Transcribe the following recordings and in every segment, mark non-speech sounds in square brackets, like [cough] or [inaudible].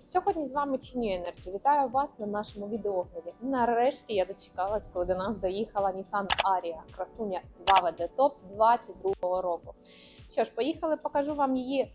Сьогодні з вами Чиню Energy. Вітаю вас на нашому відеогляді. Нарешті я дочекалась, коли до нас доїхала Nissan Ariya, красуня 2WD Top 22 року. Що ж, поїхали, покажу вам її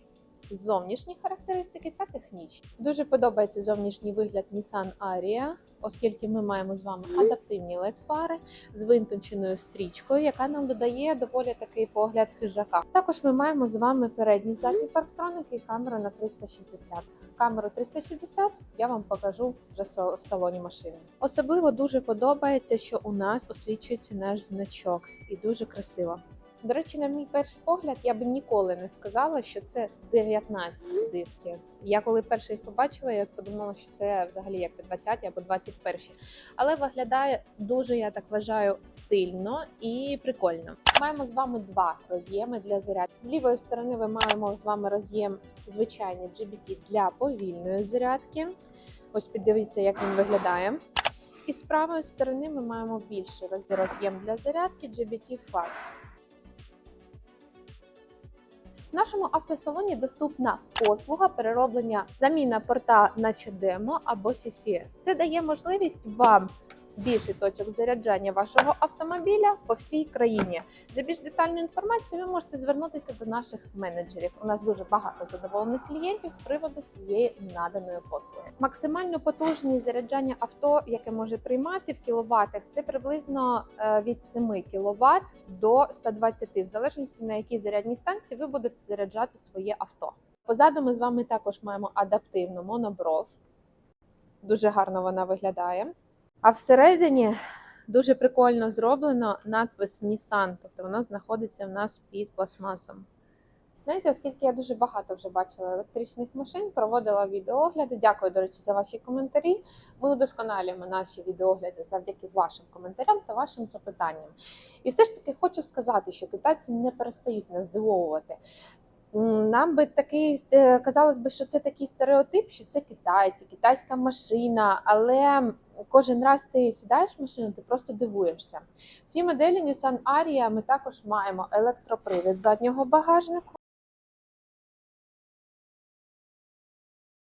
зовнішні характеристики та технічні. Дуже подобається зовнішній вигляд Nissan Ariya, оскільки ми маємо з вами адаптивні LED-фари з винтонченою стрічкою, яка нам додає доволі такий погляд хижака. Також ми маємо з вами передні задні парктроники і камеру на 360. Камеру 360 я вам покажу вже в салоні машини. Особливо дуже подобається, що у нас освічується наш значок і дуже красиво. До речі, на мій перший погляд, я би ніколи не сказала, що це 19 диски. Я коли перше їх побачила, я подумала, що це взагалі як 20 або 21. Але виглядає дуже, я так вважаю, стильно і прикольно. Маємо з вами два роз'єми для зарядки. З лівої сторони ми маємо з вами роз'єм звичайний GBT для повільної зарядки. Ось піддивіться, як він виглядає. І з правої сторони ми маємо більший роз'єм для зарядки GBT Fast. В нашому автосалоні доступна послуга перероблення заміна порта на CHDEMO або CCS. Це дає можливість вам більше точок заряджання вашого автомобіля по всій країні. За більш детальною інформацією ви можете звернутися до наших менеджерів. У нас дуже багато задоволених клієнтів з приводу цієї наданої послуги. Максимальну потужність заряджання авто, яке може приймати в кіловатах, це приблизно е, від 7 кВт до 120, в залежності на якій зарядній станції ви будете заряджати своє авто. Позаду ми з вами також маємо адаптивну монобров. Дуже гарно вона виглядає. А всередині дуже прикольно зроблено надпис Nissan, тобто вона знаходиться в нас під пластмасом. Знаєте, оскільки я дуже багато вже бачила електричних машин, проводила відеогляди. Дякую, до речі, за ваші коментарі. Ми удосконалюємо наші відеогляди завдяки вашим коментарям та вашим запитанням. І все ж таки хочу сказати, що китайці не перестають нас здивовувати. Нам би такий казалось би, що це такий стереотип, що це китайці, китайська машина, але кожен раз ти сідаєш в машину, ти просто дивуєшся. В цій моделі Nissan Ariya ми також маємо електропривід заднього багажнику.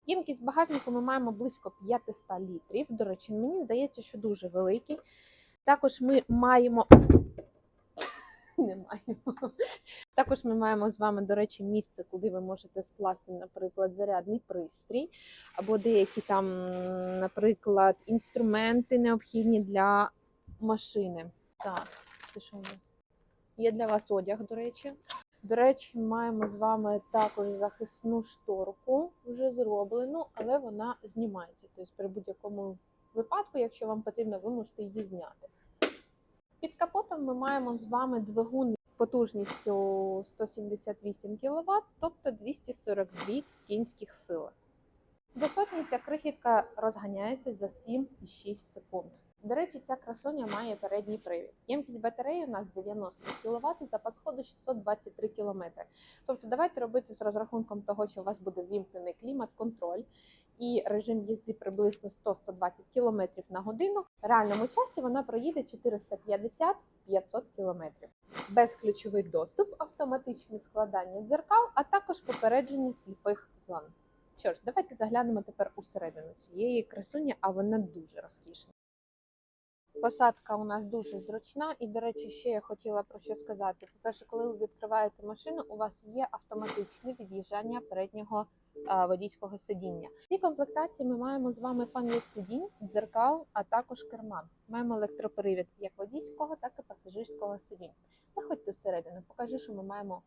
Ємкість багажнику ми маємо близько 500 літрів. До речі, мені здається, що дуже великий. Також ми маємо. [laughs] Не маємо. Також ми маємо з вами, до речі, місце, куди ви можете скласти, наприклад, зарядний пристрій, або деякі там, наприклад, інструменти необхідні для машини. Так, це що у нас? Є для вас одяг, до речі. До речі, маємо з вами також захисну шторку, вже зроблену, але вона знімається. Тобто, при будь-якому випадку, якщо вам потрібно, ви можете її зняти. Під капотом ми маємо з вами двигун потужністю 178 кВт, тобто 242 кінських сили. До сотні ця крихітка розганяється за 7,6 секунд. До речі, ця красоня має передній привід. Ємкість батареї у нас 90 кВт, запас ходу 623 км. Тобто давайте робити з розрахунком того, що у вас буде ввімкнений клімат-контроль і режим їзди приблизно 100-120 км на годину. В реальному часі вона проїде 450-500 км. Безключовий доступ, автоматичне складання дзеркал, а також попередження сліпих зон. Що ж, давайте заглянемо тепер усередину цієї красуні, а вона дуже розкішна. Посадка у нас дуже зручна, і, до речі, ще я хотіла про що сказати. По-перше, коли ви відкриваєте машину, у вас є автоматичне від'їжджання переднього а, водійського сидіння. В цій комплектації ми маємо з вами пам'ять сидінь, дзеркал, а також керма. Маємо електропривід як водійського, так і пасажирського сидінь. Заходьте всередину, покажу, що ми маємо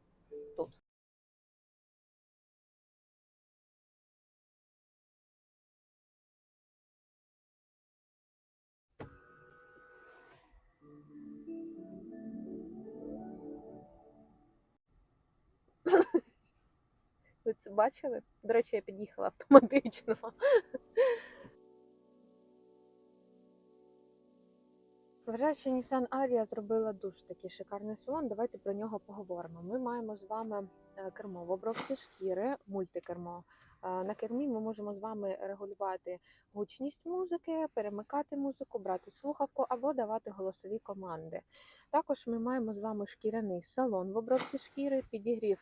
тут. Це бачили? До речі, я під'їхала автоматично. Вважаю, що Nissan Ariya зробила дуже такий шикарний салон. Давайте про нього поговоримо. Ми маємо з вами е, кермо в обробці шкіри, мультикермо. Е, На кермі ми можемо з вами регулювати гучність музики, перемикати музику, брати слухавку або давати голосові команди. Також ми маємо з вами шкіряний салон в обробці шкіри, підігрів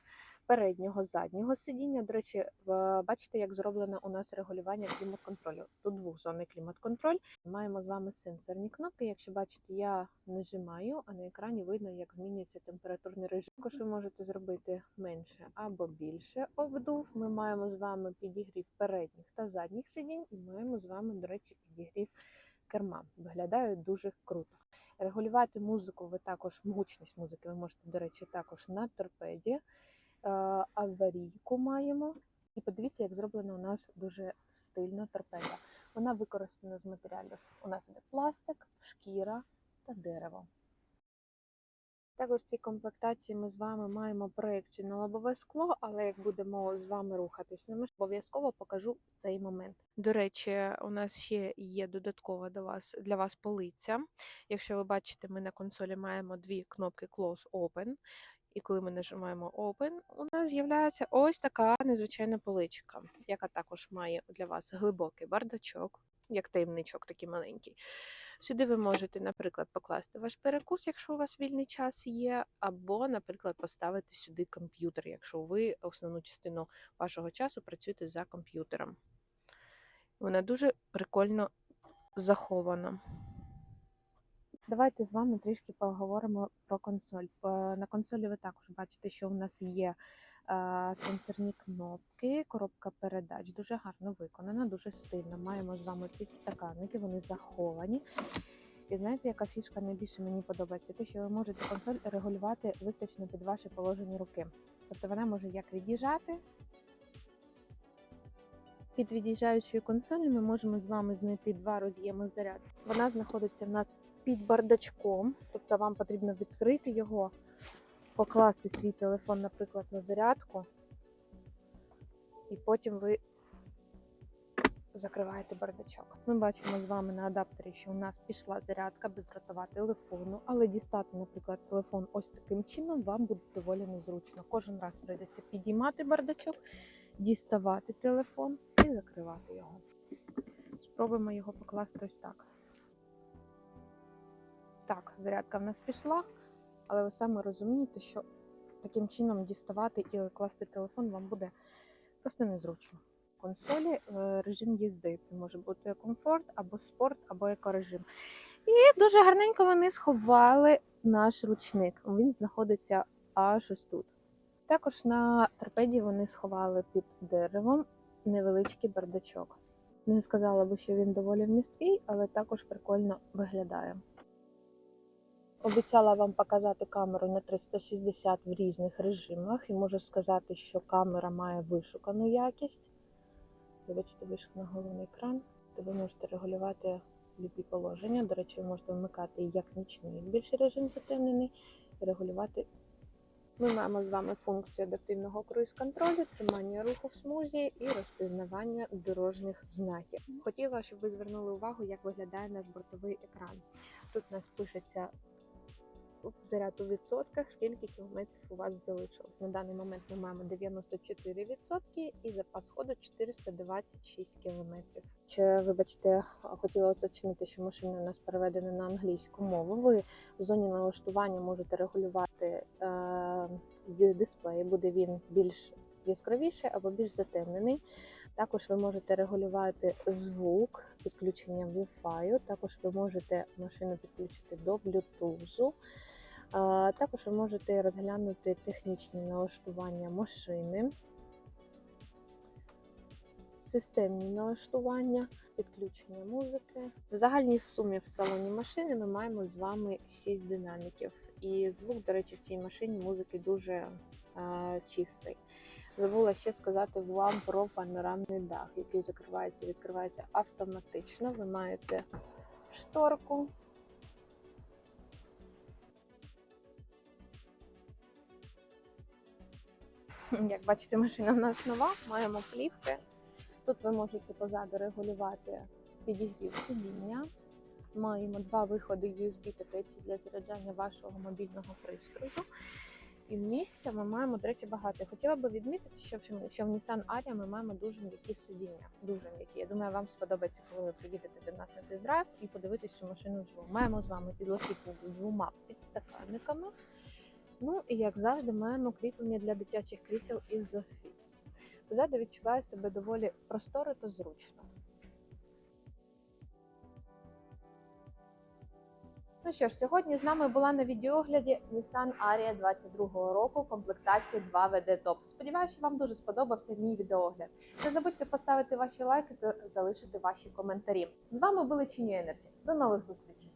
переднього заднього сидіння. До речі, бачите, як зроблено у нас регулювання клімат-контролю. Тут двохзонний клімат-контроль. Маємо з вами сенсорні кнопки. Якщо бачите, я нажимаю, а на екрані видно, як змінюється температурний режим. Також ви можете зробити менше або більше обдув. Ми маємо з вами підігрів передніх та задніх сидінь, і маємо з вами, до речі, підігрів керма. Виглядає дуже круто. Регулювати музику ви також, гучність музики ви можете, до речі, також на торпеді. Е, Аварійку маємо. І подивіться, як зроблена у нас дуже стильна торпеда. Вона використана з матеріалів. У нас іде пластик, шкіра та дерево. Також в цій комплектації ми з вами маємо проекцію на лобове скло, але як будемо з вами рухатись, на обов'язково покажу цей момент. До речі, у нас ще є додаткова до вас для вас полиця. Якщо ви бачите, ми на консолі маємо дві кнопки Close Open. І коли ми нажимаємо Open, у нас з'являється ось така незвичайна поличка, яка також має для вас глибокий бардачок, як таємничок такий маленький. Сюди ви можете, наприклад, покласти ваш перекус, якщо у вас вільний час є, або, наприклад, поставити сюди комп'ютер, якщо ви основну частину вашого часу працюєте за комп'ютером. Вона дуже прикольно захована. Давайте з вами трішки поговоримо про консоль. Е, На консолі ви також бачите, що у нас є е, сенсорні кнопки, коробка передач. Дуже гарно виконана, дуже стильно. Маємо з вами підстаканники, вони заховані. І знаєте, яка фішка найбільше мені подобається? Те, що ви можете консоль регулювати виключно під ваше положення руки. Тобто вона може як від'їжджати. Під від'їжджаючою консолью ми можемо з вами знайти два роз'єми заряд. Вона знаходиться в нас під бардачком, тобто вам потрібно відкрити його, покласти свій телефон, наприклад, на зарядку, і потім ви закриваєте бардачок. Ми бачимо з вами на адаптері, що у нас пішла зарядка бездротова телефону, але дістати, наприклад, телефон ось таким чином вам буде доволі незручно. Кожен раз прийдеться підіймати бардачок, діставати телефон і закривати його. Спробуємо його покласти ось так. Так, зарядка в нас пішла, але ви саме розумієте, що таким чином діставати і класти телефон вам буде просто незручно. В консолі е, режим їзди. Це може бути комфорт або спорт, або екорежим. І дуже гарненько вони сховали наш ручник. Він знаходиться аж ось тут. Також на торпеді вони сховали під деревом невеличкий бардачок. Не сказала би, що він доволі вмісткий, але також прикольно виглядає. Обіцяла вам показати камеру на 360 в різних режимах, і можу сказати, що камера має вишукану якість. Вибачте, вийшов на головний екран, то ви можете регулювати любі положення. До речі, ви можете вмикати як нічний, більший режим затемнений, і регулювати. Ми маємо з вами функцію адаптивного круїз-контролю, тримання руху в смузі і розпізнавання дорожніх знаків. Хотіла, щоб ви звернули увагу, як виглядає наш бортовий екран. Тут у нас пишеться заряд у відсотках, скільки кілометрів у вас залишилось. На даний момент ми маємо 94% і запас ходу 426 кілометрів. Чи, вибачте, хотіла уточнити, що машина у нас переведена на англійську мову. Ви в зоні налаштування можете регулювати е, дисплей, буде він більш яскравіший або більш затемнений. Також ви можете регулювати звук підключенням Wi-Fi, також ви можете машину підключити до Bluetooth. Також ви можете розглянути технічні налаштування машини, системні налаштування, підключення музики. В загальній сумі в салоні машини ми маємо з вами 6 динаміків. І звук, до речі, в цій машині музики дуже а, чистий. Забула ще сказати вам про панорамний дах, який закривається і відкривається автоматично. Ви маєте шторку. Як бачите, машина в нас нова, маємо плівки. Тут ви можете позаду регулювати підігрів сидіння. Маємо два виходи USB та Type-C для заряджання вашого мобільного пристрою. І місця ми маємо, до речі, багато. Хотіла би відмітити, що в, що в Nissan Ariya ми маємо дуже м'які сидіння. Дуже м'які. Я думаю, вам сподобається, коли ви приїдете до нас на тест-драйв і подивитись цю машину вживу. Маємо з вами підлокітник з двома підстаканниками. Ну і як завжди, маємо кріплення для дитячих крісел із Zofix. Позаду відчуваю себе доволі просторо та зручно. Ну що ж, сьогодні з нами була на відеогляді Nissan Ariya 22-го року комплектації 2 WD Top. Сподіваюся, що вам дуже сподобався мій відеогляд. Не забудьте поставити ваші лайки та залишити ваші коментарі. З вами були Чині Energy. До нових зустрічей!